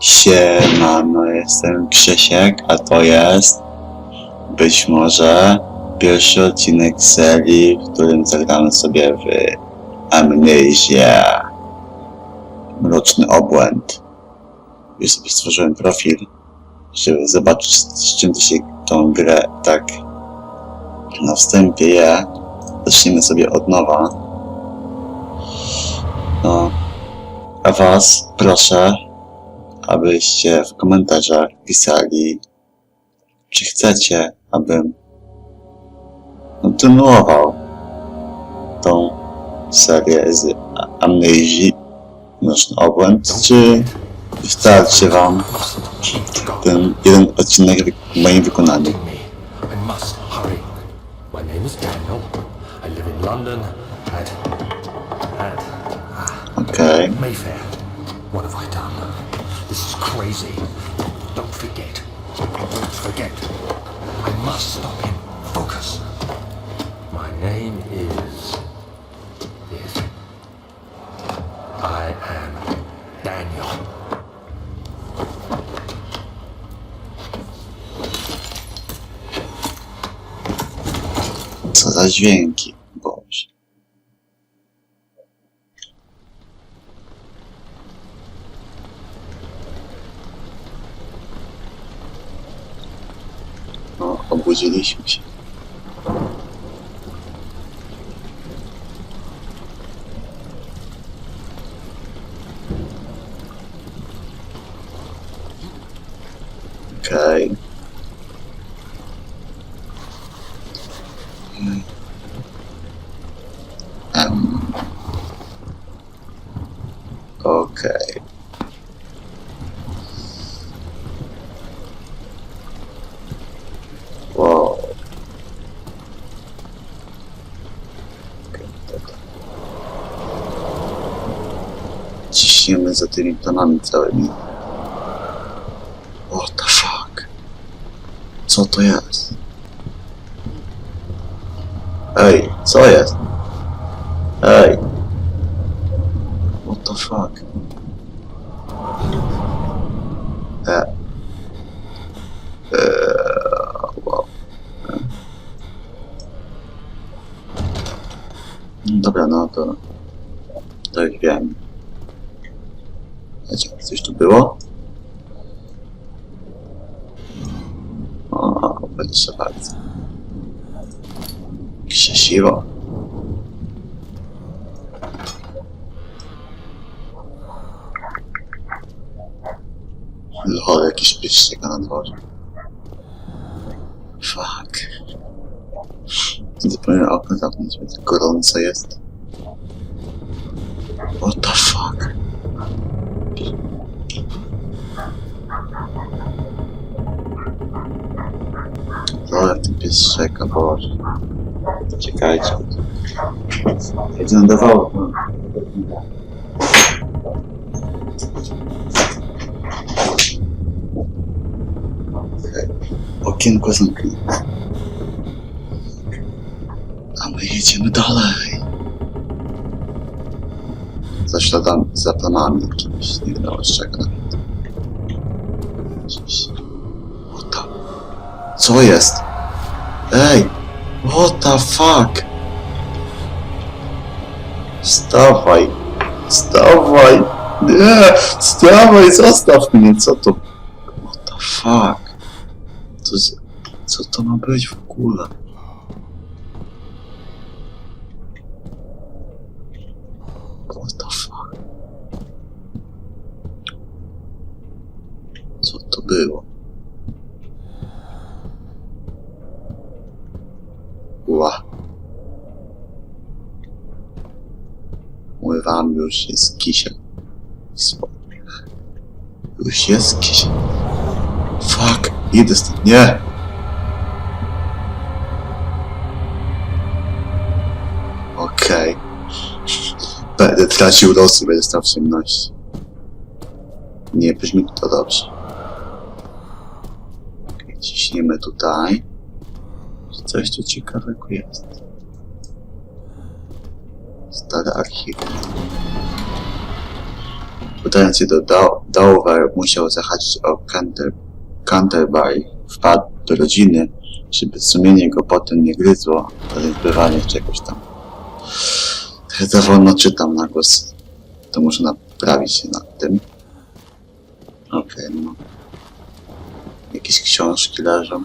Siemano, jestem Krzysiek, a to jest być może pierwszy odcinek serii, w którym zagramy sobie w Amnesia. Mroczny obłęd. Już sobie stworzyłem profil, żeby zobaczyć z czym to się tą grę tak na wstępie je. Zacznijmy sobie od nowa. No, a was proszę, abyście w komentarzach pisali, czy chcecie, abym kontynuował tą serię z Amnezji, Mroczny Obłęd, czy wystarczy wam ten jeden odcinek w moim wykonaniu. I must hurry. Daniel. I live in London crazy. Don't forget. Don't forget. I must stop him. Focus. My name is is I am Daniel. co za dźwięki, Boże. No, obudziliśmy się. Okej. Em. Okej. Wow. Okej, dobra. Ciśniemy za tymi planami całymi. What the fuck? Co to jest? Ej, co jest? Ej. What the fuck? E. Eee, wow. E. Dobra, no to... To już wiem. Wiecie, coś tu było? O, proszę bardzo. Krzesiwo. Lol, jakiś pies czeka na dworze. Fuck. Zapomniałem okno zamknąć, bo tak gorąco jest. What the fuck? Lol, jak ten pies czeka, boże. Czekajcie. Jedzie na dawało. Okienko zamknięte. A my jedziemy dalej. Za śladami, za planami jakimiś. Nie wiadomo czego. What the... Co jest? Ej! What the fuck? Wstawaj! Wstawaj! Nie! Wstawaj! Zostaw mnie! Co to? What the fuck? Co, co to ma być w ogóle? What the fuck? Co to było? Ła. Mówię wam, już jest kisiel. Spo- Już jest kisiel. Fuck, idę stąd. Nie! Okej. Będę tracił rozum, będę stał w ciemności. Nie brzmi to dobrze. Okej, ciśniemy tutaj. Coś tu ciekawego jest. Stare archiwum. Udając się do Do- Dover, musiał zahaczyć o Canter- Canterbury. Wpadł do rodziny, żeby sumienie go potem nie gryzło, zaniedbywanie czegoś tam. Trochę za wolno czytam na głos. To muszę naprawić się nad tym. Okej, no. Jakieś książki leżą.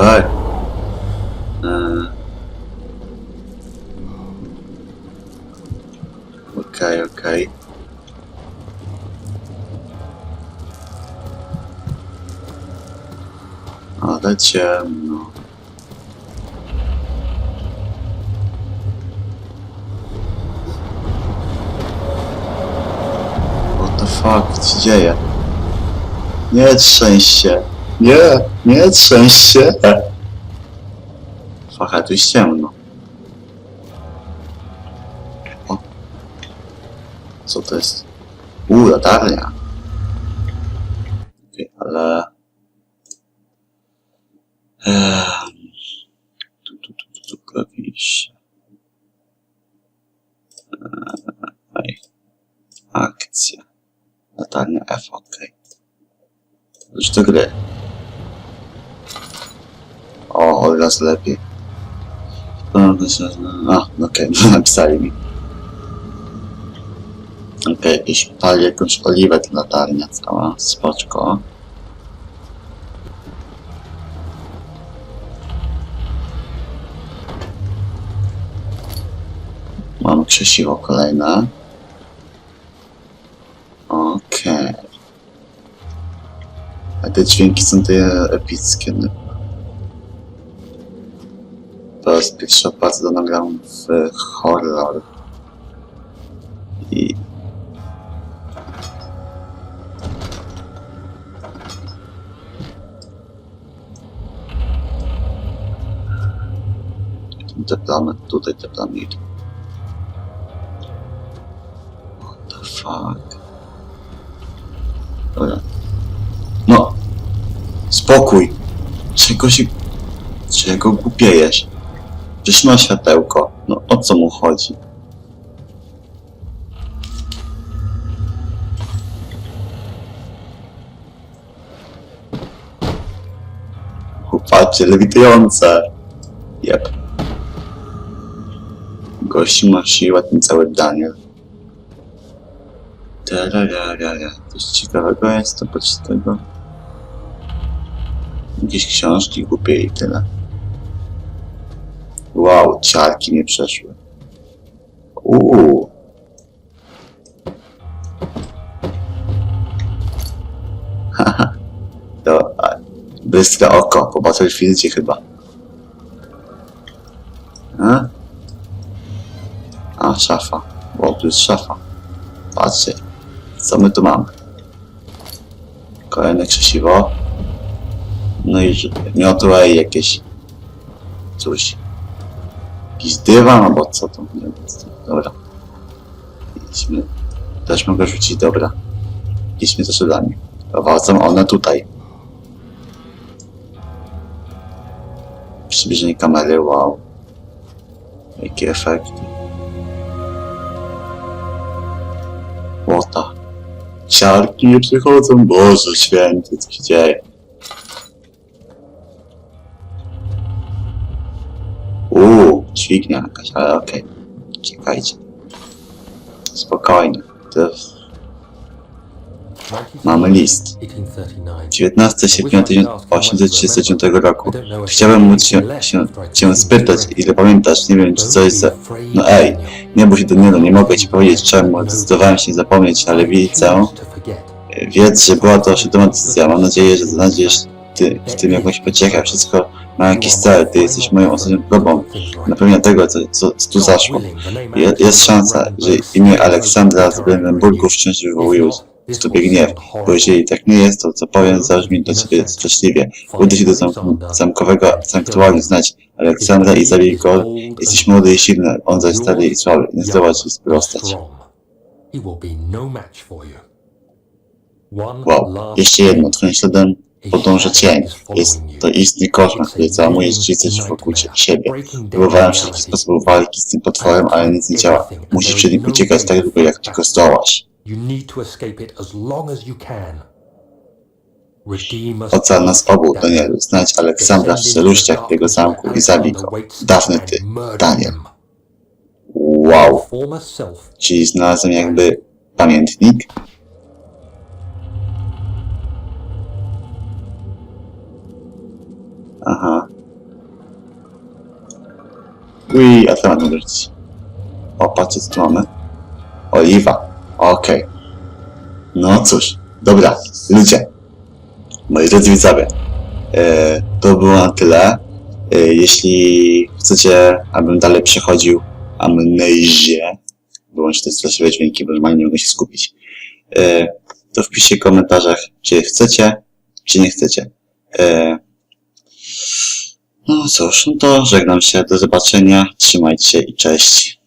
Ej! Eee. Okej, okej. Ale ciemno. What the fuck? Co się dzieje? Nie trzęś się. Nie, nie trzęś się. Fuck, ale tu jest ciemno. Co to jest? Uuu, latarnia. Okej, ale... Ehm, Tu, tu, tu, tu, tu. Eee, Akcja. Latarnia F, okej. Już do gry. O, o raz lepiej. No, A, okej, napisali mi. Okej, jakiś pali jakąś oliwę ta latarnia cała, spoczko. Mam krzesiwo kolejne. Okej. A te dźwięki są te epickie. No. To jest pierwsza praca do nagram w horror. I... Te plamy, tutaj te plamy idą. What the fuck? Dobra. No! Spokój! Czego się... Czego głupiejesz? Przecież ma światełko. No o co mu chodzi? Chłopacie, lewitujące! Jep. Gości ma siła ten cały Daniel. Tararara. Coś ciekawego jest oprócz tego? Jakieś książki głupie i tyle. Wow, ciarki nie przeszły. Uuu. Haha. To a, bystre oko, po Battlefieldzie chyba. Szafa. O, tu jest szafa. Patrzcie, co my tu mamy. Kolejne krzesiwo. No i miotła i jakieś coś. Jakiś dywan albo co to? Nie wiem. Dobra. Idźmy. Też mogę rzucić, dobra. Idźmy za szydami. Prowadzą one tutaj. Przybliżenie kamery, wow. Jakie efekty. Łota. Ciarki nie przychodzą, Boże święty, co się dzieje? Uuu, dźwignia jakaś, ale okej. Czekajcie. Spokojnie. To mamy list. 1839. 19 sierpnia 1839 roku. Chciałem móc się, się cię spytać, ile pamiętasz, nie wiem czy coś za... No ej, nie bój się Danielu, nie mogę ci powiedzieć czemu, zdecydowałem się zapomnieć, ale widzę, wiedz, że była to świadoma decyzja. Mam nadzieję, że znajdziesz ty, w tym jakąś pociechę. Wszystko ma jakiś cel, ty jesteś moją ostatnią próbą napełnienia tego, co, co, co tu zaszło. Je, jest szansa, że imię Aleksandra z Brandenburgu wciąż wywołuje w tobie gniew, bo jeżeli tak nie jest, to co powiem zabrzmi do ciebie straszliwie. Udaj się do zamk zamkowego sanktuarium znać Aleksandra i zabij go. Jesteś młody i silny, on zaś stary i słaby. Nie zdoła ci sprostać. No Wow, jeszcze jedno, twoim śladem podąża cień. Jest to istny koszmar, który załamuje rzeczywistość wokół siebie. Próbowałem wszelkich sposobów walki z tym potworem, ale nic nie działa. Musisz przed nim uciekać tak długo, jak tylko zdołasz. You need to escape it as long as you can. Redeem us Ocal nas obu, Danielu. Znajdź Aleksandra w celuściach tego zamku i zabij go. Dawny ty, Daniel. Wow. Czyli znalazłem jakby pamiętnik. Aha. Ui, a temat mogę rzucić. O, patrzcie co tu mamy. Oliwa. Okej. No cóż. Dobra, ludzie. Moi drodzy widzowie. E, to było na tyle. E, jeśli chcecie, abym dalej przechodził amnezję, wyłącznie te straszliwe dźwięki, bo normalnie nie mogę się skupić, e, to wpiszcie w komentarzach, czy chcecie, czy nie chcecie. No cóż, no to żegnam się, do zobaczenia, trzymajcie się i cześć.